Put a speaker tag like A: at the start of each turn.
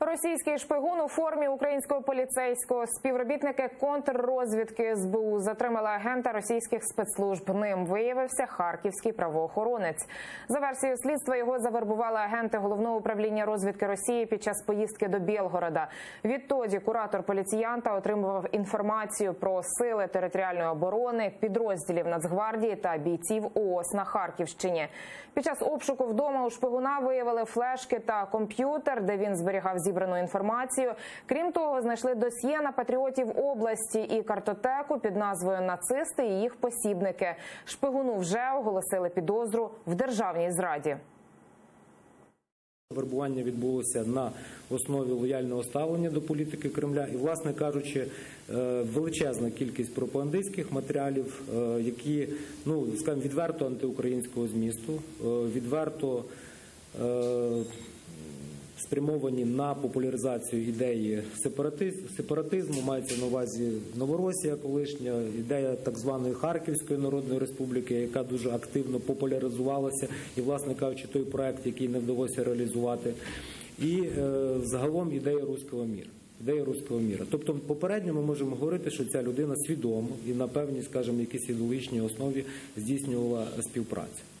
A: Російський шпигун у формі українського поліцейського співробітники контррозвідки СБУ затримали агента російських спецслужб. Ним виявився харківський правоохоронець. За версією слідства його завербували агенти головного управління розвідки Росії під час поїздки до Білгорода. Відтоді куратор поліціянта отримував інформацію про сили територіальної оборони, підрозділів Нацгвардії та бійців ООС на Харківщині. Під час обшуку вдома у шпигуна виявили флешки та комп'ютер, де він зберігав зібрану інформацію. Крім того, знайшли досьє на патріотів області і картотеку під назвою Нацисти і їх посібники. Шпигуну вже оголосили підозру в державній зраді.
B: Вербування відбулося на основі лояльного ставлення до політики Кремля, і, власне кажучи, е, величезна кількість пропагандистських матеріалів, е, які ну скажімо, відверто антиукраїнського змісту, е, відверто спрямовані на популяризацію ідеї сепаратизму, мається на увазі Новоросія, колишня ідея так званої Харківської Народної Республіки, яка дуже активно популяризувалася, і, власне кажучи, той проект, який не вдалося реалізувати, і е, загалом ідея руського міра. Ідея руського міра. Тобто, попередньо ми можемо говорити, що ця людина свідомо і на певній, скажімо, якійсь ідеологічній основі здійснювала співпрацю.